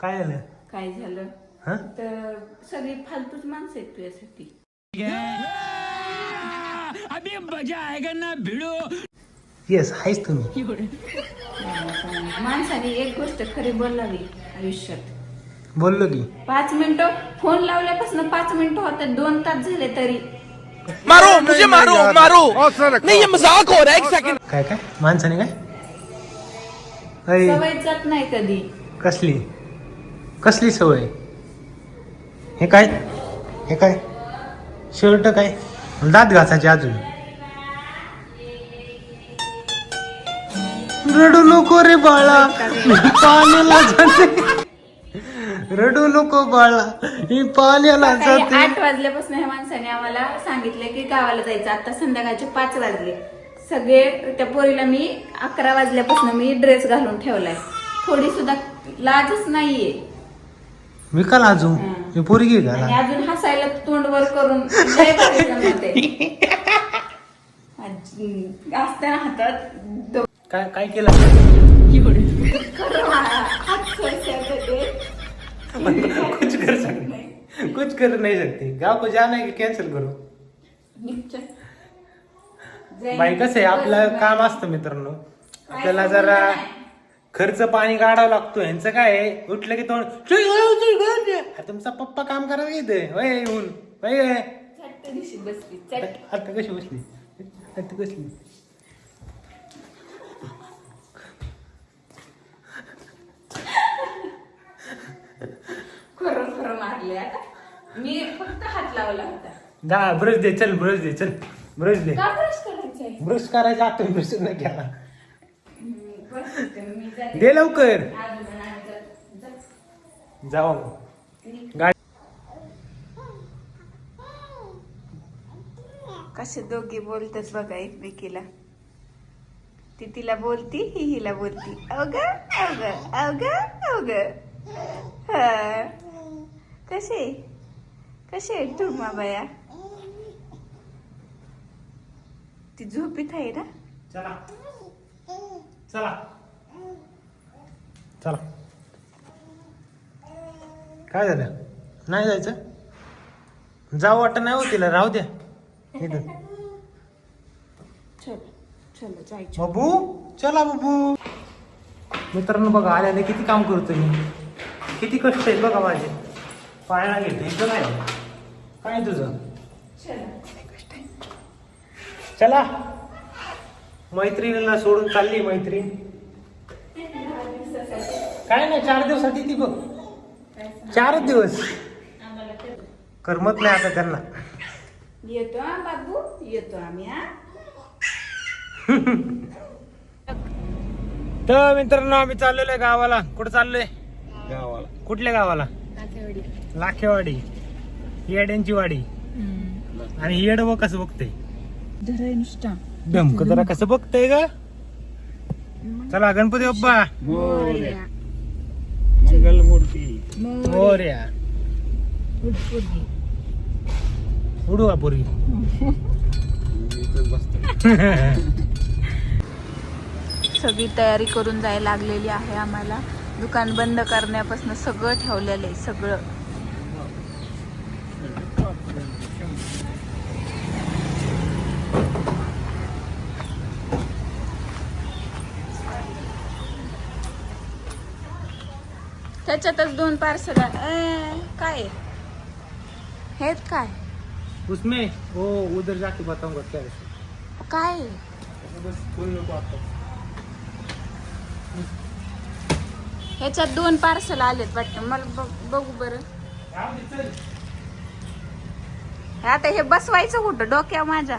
काय झालं? काय झालं? हा? तर सगळी फालतूच माणसं आहेत तुझ्यासाठी. येस आहेच तुम्ही. माणसाने एक गोष्ट खरी बोलावी आयुष्यात. बोललो की. पाच मिनिटं फोन लावल्यापासून पाच मिनिटं होते दोन तास झाले तरी. मारो मुझे मारो मारो. नहीं ये मजाक हो रहा है एक सेकंड काय काय? माणसाने काय? अय, सवय जात नाही कधी. कसली? कसली सवय? हे काय? हे काय? शर्ट काय? दात घासायचे अजून. रडू नको रे बाळा. पाण्याला जाते. रडू नको बाळा. मी पाण्याला जाते. आठ वाजल्यापासून ह्या माणसाने आम्हाला सांगितलं की गावाला जायचं. आता संध्याकाळचे पाच वाजले. सगळे त्या पोरीला मी अकरा वाजल्यापासून मी ड्रेस घालून ठेवलाय. थोडी सुद्धा लाजच नाहीये. मी का लाजू हं. मी पोरगी आणि का? अजून हसायला तोंड वर करून लय भारी जमतंय. आज- असताना हातात दो- काय काय केलं? खरं हात. कुछ कर सकते. कुछ कर नहीं सकते. गाव को जाना है की कॅन्सल करू. जाईन. बाई कसं आहे? आपलं काम असतं मित्रांनो. आपल्याला जरा खर्च पाणी काढावं लागतो यांचं काय उठलं की तोंड तुमचा पप्पा काम करायला येते होय येऊन. होय चट्ट दिवशी बसली चट्ट आता कशी बसली? आता कसली? खरं खरं मारले आता. मी फक्त हात लावला होता. दा ब्रश दे चल ब्रश दे चल. ब्रश दे. का ब्रश करायचंय ब्रश करायचा आता ब्रश नाही केला हम्म, बस इथं मी जाते. दे लवकर. जाऊ. गाडी कसे दोघे बोलतात बघा एकमेकीला. ती तिला बोलती ही हिला बोलती. अवग अवग अवग अवग हा. कसे? कसे तुम्हा बाया ती झोपीत आहे ना? चला. चला. काय झालं? नाही जायचं? जाऊ वाटत नाही हो तिला राहू द्या. इथं. चल चल जायचं. बाबू चला बाबू. मित्रांनो बघा आल्याने किती काम करतो मी. किती कष्ट आहेत बघा माझे. पायाला घेते इथं काय? काय तुझं? चल. चला. मैत्रिणीला सोडून चालली मैत्रीण. काय नाही चार दिवसात ती बघ. चारच दिवस. करमत नाही आता त्यांना. येतो हा बाबू येतो आम्ही हा. तर मित्रांनो आम्ही चाललेलो आहे गावाला. कुठं चाललोय? गावाला. कुठल्या गावाला? लाखेवाडी. येड्यांची वाडी. आणि ही येड बघ कसं धराय नुसता. डमक जरा कसं बघतंय ग? चला गणपती बाप्पा. मोर्या. उडू का पोरगी. सगळी तयारी करून जायला लागलेली आहे आम्हाला. दुकान बंद करण्यापासून सगळं ठेवलेलं आहे सगळं. त्याच्यातच दोन पार्सल काय? हेच काय उसमें वो उधर जाके बताऊंगा क्या है काय? बस आता ह्याच्यात दोन पार्सल आलेत वाटतं मला बघ- बघू बरं राहू दे, चल. आता हे बसवायचं कुठं डोक्या माझ्या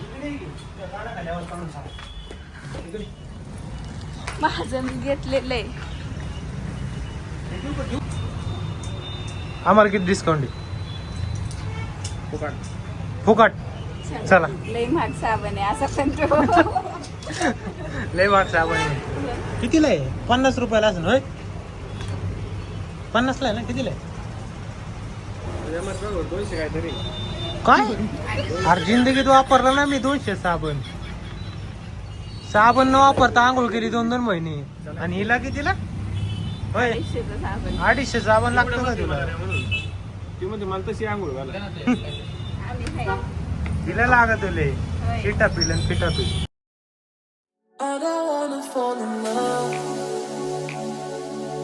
इकडे ये. त्या झाडाखाल्यावर काढून सांग. इकडे. माझं मी घेतलेलं आहे? आम्हाला किती डिस्काउंट आहे? फुकाट. फुकाट चला. लई महाग साबण आहे असं पण तो. लय साबण आहे. कितीला आहे? पन्नास रुपयाला असं होय? पन्नासला आहे ना कितीला आहे? काय? अरे जिंदगीत वापरला ना मी दोनशे साबण. साबण न वापरता आंघोळ केली दोन दोन महिने. आणि हिला कितीला? होय अडीचशेचं साबण अडीचशे साबण लागतो का तुला ती म्हणते मला तशी आंघोळ घाला आम्ही हाय. तिला लागत तुले होय. फिटा पिल आणि फिटा पिल I don't wanna fall in love.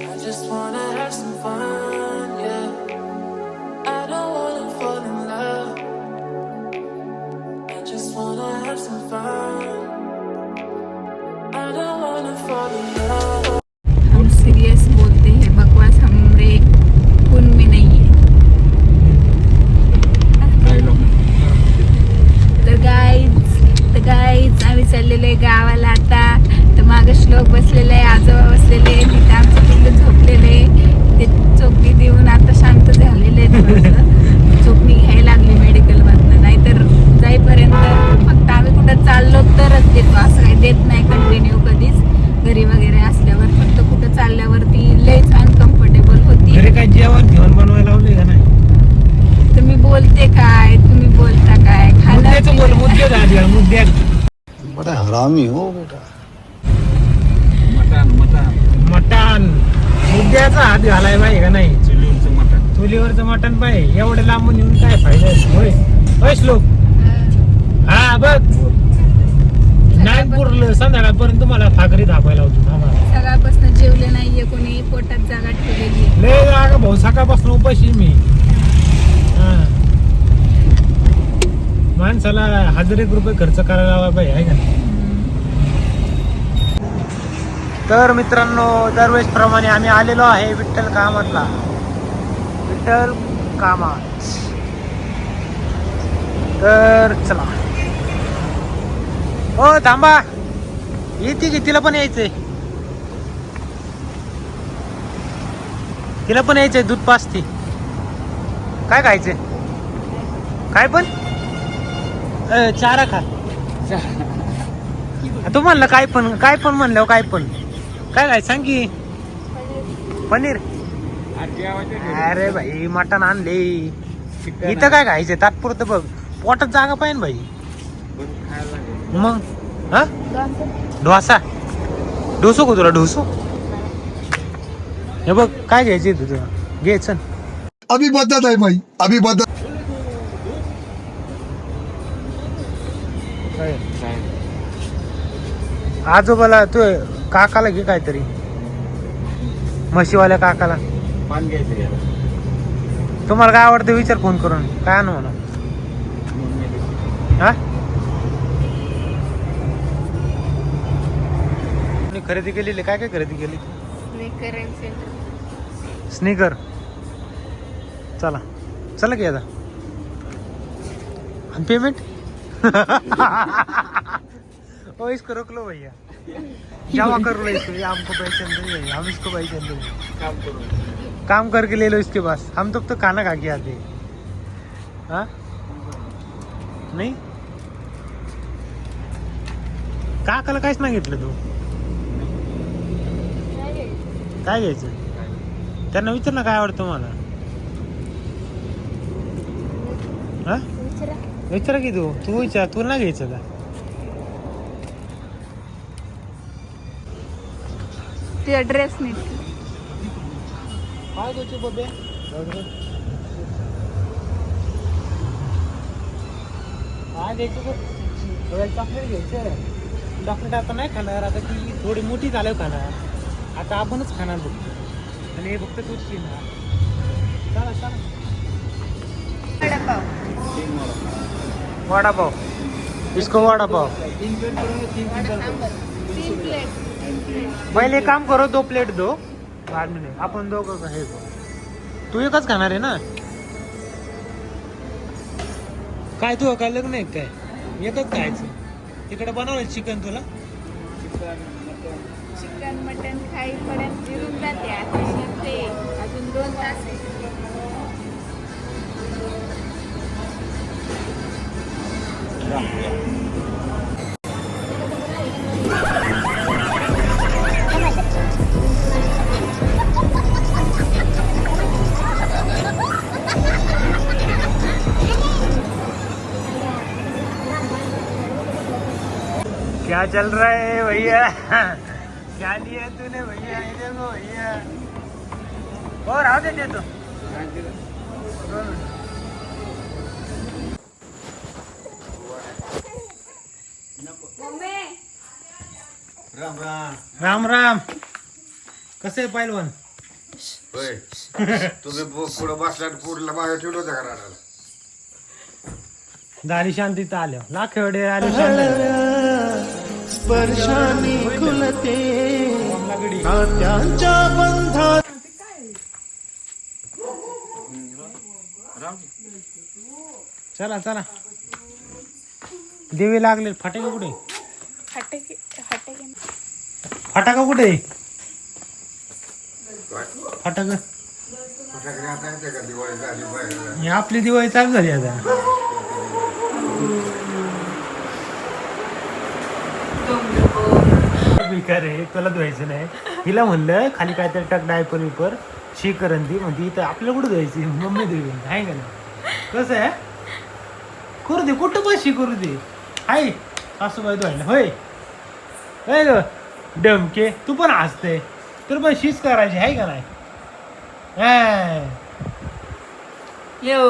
I just wanna have some fun, चाललेलो आहे गावाला आता. तर मागं श्लोक बसलेले आहे आजोबा बसलेले आहे तिथे आमचं पिल्लू झोपलेले आहे ते चोपणी देऊन आता शांत झालेले आहे थोडंसं. घ्यायला लागली मेडिकलमधनं नाहीतर जाईपर्यंत फक्त आम्ही कुठं चाललो तरच देतो. असं काही देत नाही कंटिन्यू कधीच घरी वगैरे असल्यावर फक्त कुठं चालल्यावरती लयच अनकम्फर्टेबल होती घरी काय जेवण घेऊन बनवायला लावले का नाही तुम्ही बोलते काय तुम्ही बोलता काय मुद्द्याचं बोल खाणं मुद्दे झाले मुद्द्या हरामी हो बेटा मटण मटण मटण मुद्द्याचा हात घालाय पाहिजे का नाही चुलीवरचं मटण चुलीवरचं मटण पाहिजे एवढं लांबून येऊन काय फायदा? होय होय श्लोक हा बघ नाही पुरलं संध्याकाळपर्यंत तुम्हाला ठाकरी दाखवायला होतो थांबा. सकाळपासून जेवले नाहीये कोणी पोटात जागा ठेवलेली आहे. लय जागा भाऊ सकाळपासून उपाशी आहे मी हा. माणसाला हजार एक रुपये खर्च करायला लावा पाहिजे आहे का नाही? तर मित्रांनो दरवेळेस प्रमाणे आम्ही आलेलो आहे विठ्ठल कामातला. विठ्ठल कामात. तर चला. हो थांबा. येते की? तिला पण यायचंय. तिला पण यायचंय दूध पाचते. काय खायचंय? काय पण? चारा खा. तू म्हणलं काय पण काय पण म्हणलं काय पण. काय काय सांग की. पनीर. अरे भाई मटण आणले. इथं काय खायचंय? तात्पुरतं बघ. पोटात जागा पाहिजे भाई. मग हा? डोसा. डोसो का तुला? डोसो? हे बघ काय घ्यायचे तुझं घे चल. अभी बदत है भाई. अभी आजोबाला तू काकाला घे काहीतरी. म्हशीवाल्या काकाला. पान घ्यायचं घ्यायला तुम्हाला काय आवडतं विचार फोन करून. काय आणू म्हणा हा? तुम्ही खरेदी केलेली? काय काय खरेदी केली? स्नीकर चला. चला की आता. आणि पेमेंट ओ इसको रोक लो भैया. जमा कर लो इसको ये हमको पैसे नहीं है हम इसको पैसे देंगे काम करून काम करके ले लो इसके पास. हम तो, तो खाना खा के आते हैं. हाँ? नाही? काकाला काहीच नाही घेतलं तू. काय घ्यायचं? त्यांना विचार ना काय आवडतं मला हा? विचारा. की तू. तू विचार तू नाही घ्यायचं का? तुझा ड्रेस नीट. चॉकलेट घ्यायचं. चॉकलेट आता नाही खाणार आता ती थोडी मोठी झाल्यावर खाणार. आता आपणच खाणार बघ. आणि हे फक्त तूच पिणार. चला चला. वडापाव. इसको वडापाव. पहिले एक काम करो दो प्लेट दो. बाद मिनिट. आपण दोघं हे तू एकच खाणार आहे ना? काय तू काय लग्न आहे काय? एकच खायचं. तिकडे बनवलं चिकन तुला? चिकन मटन खाईपर्यंत जिरून जाते. अजून दोन तास क्या चल रहा है भैया? क्या लिया तूने भैया? देखो भैया। हो राहू दे देतो राम राम। राम राम। कसं आहे पैलवान होय. तुम्ही पुढं बसल्या पुढला मागे ठेवलं होतं शांती तर आल्या. लाख एवढे आले स्पर्शाने खुलते. नात्यांच्या बंधात. चला चला. देवी लागले. फटाके कुठे? फटाका कुठे? फटाका फटाकडे आता येते का? दिवाळी झाली बाहेर ही आपली दिवाळी चालू झाली आता. बेकार आहे तुला धुवायचं नाही. हिला म्हणलं खाली काहीतरी टक डायपर विपर शी करण ती. म्हणते इथं आपल्याला कुठं धुवायची मम्मी धुवी. आहे का नाही? कसं आहे? करू दे कुठं पण शी करू दे. आहे बाय धुवायला होय. होय ग डमके तू पण हसते तर पण शीच करायची आहे का नाही? हा. यो.